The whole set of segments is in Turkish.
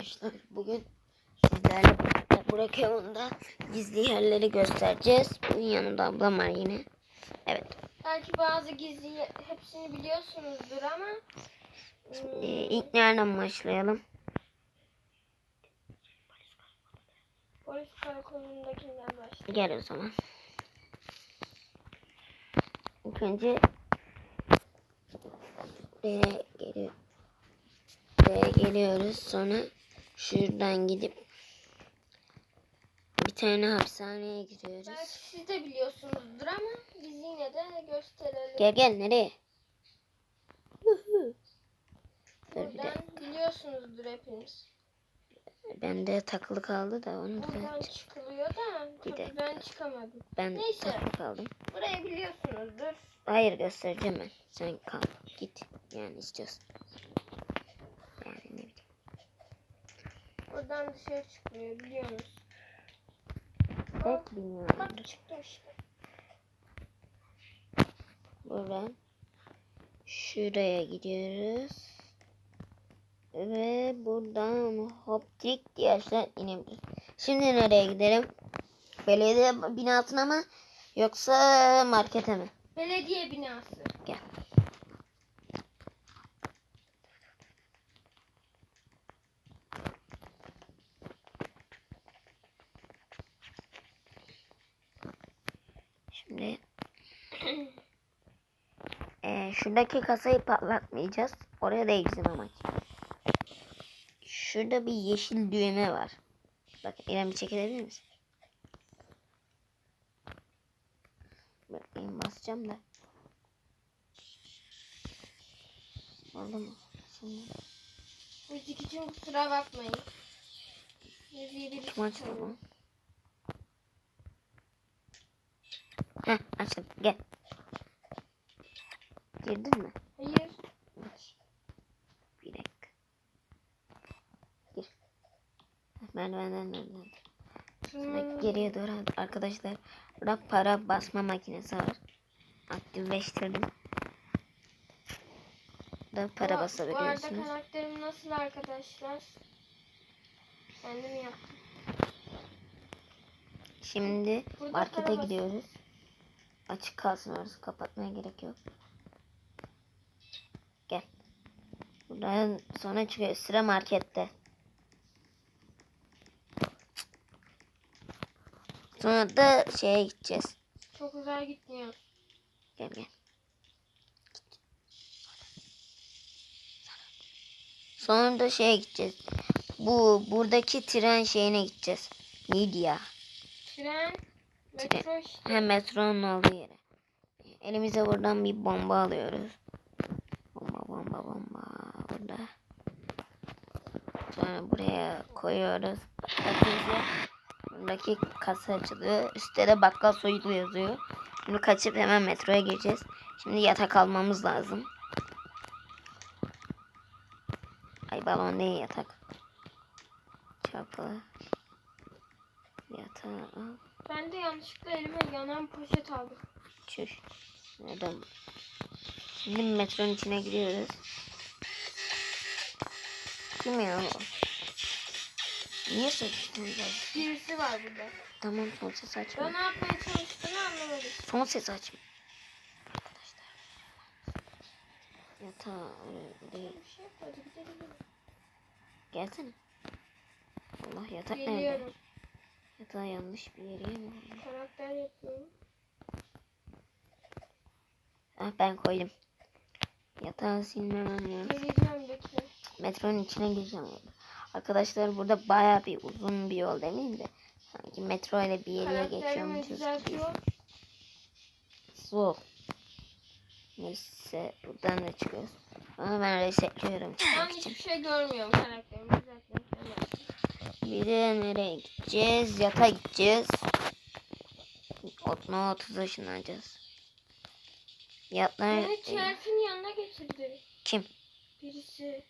arkadaşlar. Bugün sizlerle Burak Evon'da gizli yerleri göstereceğiz. Bunun yanında ablam var yine. Evet. Belki bazı gizli hepsini biliyorsunuzdur ama Ee, ilk nereden başlayalım? polis karakolundakinden başlayalım. Gel o zaman. İlk önce buraya geliyor. Buraya geliyoruz. Sonra şuradan gidip bir tane hapishaneye giriyoruz. Belki siz de biliyorsunuzdur ama biz yine de gösterelim. Gel gel nereye? Buradan biliyorsunuzdur hepiniz. Bende takılı kaldı da onu Buradan çıkılıyor da Bir dakika. ben çıkamadım. Ben Neyse. takılı kaldım. Burayı biliyorsunuzdur. Hayır göstereceğim ben. Sen kal. Git. Yani istiyorsun. Yani ne bileyim. Buradan dışarı çıkılıyor biliyorsunuz. Pek bilmiyorum. Bak çıktı işte. Buradan şuraya gidiyoruz. Ve buradan hoptik diye aşağı inebiliriz. Şimdi nereye gidelim? Belediye binasına mı? Yoksa markete mi? Belediye binası. Gel. Şimdi eee, şuradaki kasayı patlatmayacağız. Oraya değil bizim amaç. Şurada bir yeşil düğme var. Bak İrem çekilebilir misin? Bakayım basacağım da. Oldu mu? Şimdi Müzik için kusura bakmayın. Müziği bir kim açtı bunu? Heh açtım gel. Girdin mi? Hayır. Bir dakika. Gir. Merdivenden merdivenden. Şimdi geriye doğru arkadaşlar. Burada para basma makinesi var. Aktifleştirdim. Burada para Bu- Bu arada basabiliyorsunuz. karakterim nasıl arkadaşlar? Kendim yaptım. Şimdi Burada markete gidiyoruz. Açık kalsın orası kapatmaya gerek yok. Gel. Buradan sonra çıkıyor. Sıra markette. Sonra da şeye gideceğiz. Çok güzel gitmiyor. Gel gel. Sonra da şeye gideceğiz. Bu buradaki tren şeyine gideceğiz. Neydi ya? Tren, metro işte. Metronun olduğu yere. Elimize buradan bir bomba alıyoruz. Bomba bomba bomba burada. Sonra buraya koyuyoruz. Patlatınca buradaki kasa açılıyor. Üstte de bakkal soyulu yazıyor. Şimdi kaçıp hemen metroya gireceğiz. Şimdi yatak almamız lazım. Ay balon değil yatak. Çapı. Yatağı al. Ben de yanlışlıkla elime yanan poşet aldım. Çüş. Neden? Şimdi metronun içine giriyoruz. Kim ya o? Niye biraz? Birisi var burada. Tamam son ses açma. Ben ne yapmaya çalıştığını anlamadım. Son ses açma. Arkadaşlar. Yatağı öyle değil. Bir şey yapmadı. Gidelim. Gelsene. Allah yatak nerede? Geliyorum. Yatağı yanlış bir yere mi? Karakter yapıyorum. Ah ben koydum. Yatağı silmemem lazım. Geleceğim bekle. metronun içine gireceğim. Arkadaşlar burada baya bir uzun bir yol demeyeyim de sanki metro ile bir yere geçiyormuşuz gibi. Su. Neyse buradan da çıkıyoruz. Ama ben resetliyorum Ben hiçbir şey görmüyorum karakterimi düzeltmek Bir de nereye gideceğiz? Yata gideceğiz. Otma 30 ışınlanacağız. Yatlar Beni Çerfin yanına getirdi. kim? Birisi.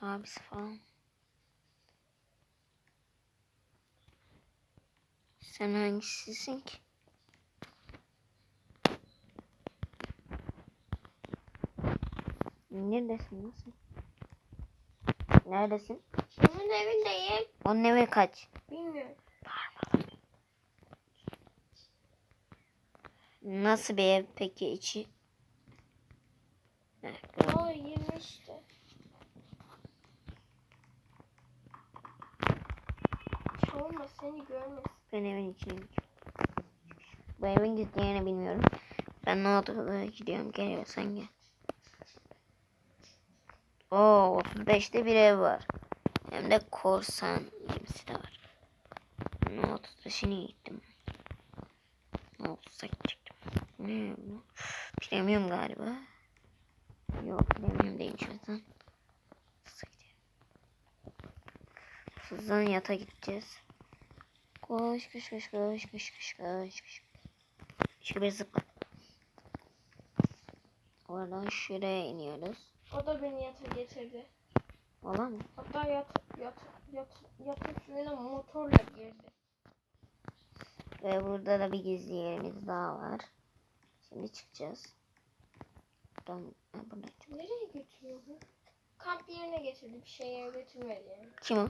Abisi falan. Sen hangisisin ki? Neredesin? Nasıl? Neredesin? Onun evindeyim. Onun evi kaç? Bilmiyorum. Nasıl bir ev peki içi? O 20 işte. Olmaz seni görmez. Ben evin içine gidiyorum. Bu evin gizleyeni bilmiyorum. Ben ne oldu gidiyorum geliyorsan gel. Oo 35'te bir ev var. Hem de korsan gibisi de var. Ne 35'ini gittim. Ne 30'a gidecektim. Ne bu? Premium galiba. Yok premium değilmiş o yüzden. 30'a gidiyorum. Hızdan yata gideceğiz. Koş koş koş koş koş koş koş koş. Şöyle bir zıpla. Oradan şuraya iniyoruz. O da beni yata getirdi. Ola mı? Hatta yat yat yat yatak suyuna motorla girdi. Ve burada da bir gizli yerimiz daha var. Şimdi çıkacağız. Buradan, ha, buradan çık- Nereye götürüyor bu? Kamp yerine getirdi. Bir şeye götürmedi yani. Kim o?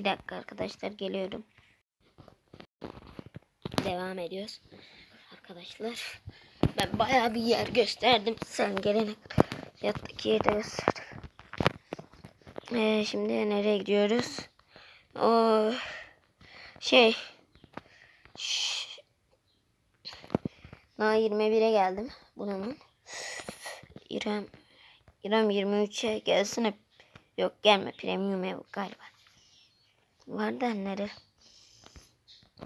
Bir dakika arkadaşlar geliyorum. Devam ediyoruz. Arkadaşlar ben bayağı bir yer gösterdim. Sen gelene yattaki yeri. Ee, şimdi nereye gidiyoruz? O şey Şş. Daha 21'e geldim. Buranın. İrem İrem 23'e gelsene. Yok gelme premium ev galiba. Var da nere?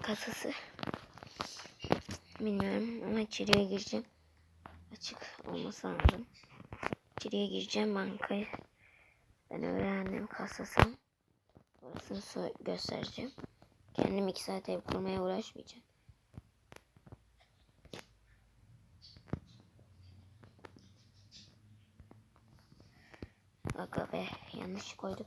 Kasası. Bilmiyorum ama içeriye gireceğim. Açık olması lazım. İçeriye gireceğim bankayı. Ben öğrendim kasası. Orasını göstereceğim. Kendim iki saat ev kurmaya uğraşmayacağım. Aga be yanlış koydum.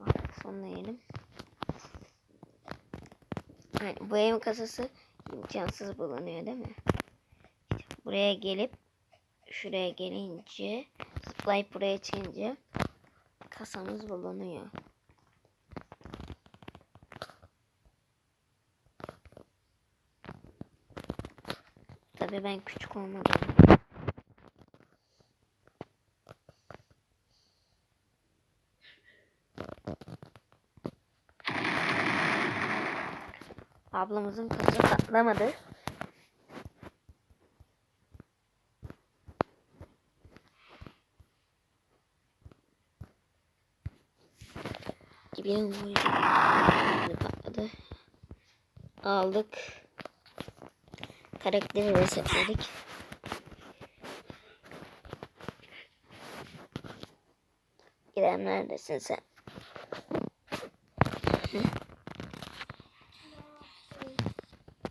Artık sonlayalım. Yani bu evin kasası imkansız bulunuyor değil mi? İşte buraya gelip şuraya gelince zıplayıp buraya çıkınca kasamız bulunuyor. Tabii ben küçük olmadım. Ablamızın kızı patlamadı. Gibi patladı. Aldık. Karakteri resetledik. İrem neredesin sen?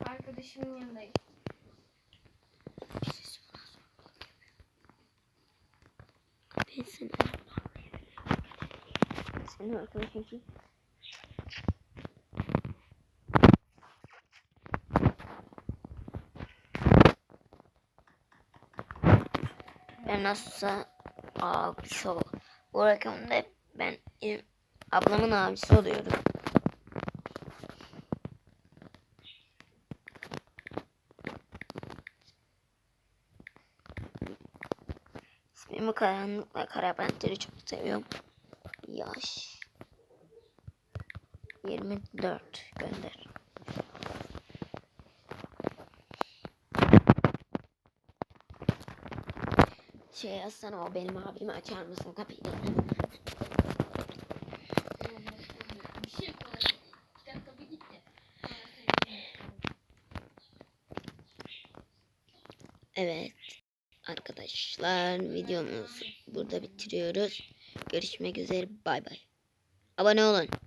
Arkadaşımın yanındayım. Ben seni Senin arkadaşın kim? Ben nasılsa abisi ol. Bu rakamda ben ablamın abisi oluyorum. İsmimi karanlıkla kara çok seviyorum. Yaş. 24 gönder. Şey yazsana o benim abimi açar mısın kapıyı? Evet. Arkadaşlar videomuzu burada bitiriyoruz. Görüşmek üzere. Bay bay. Abone olun.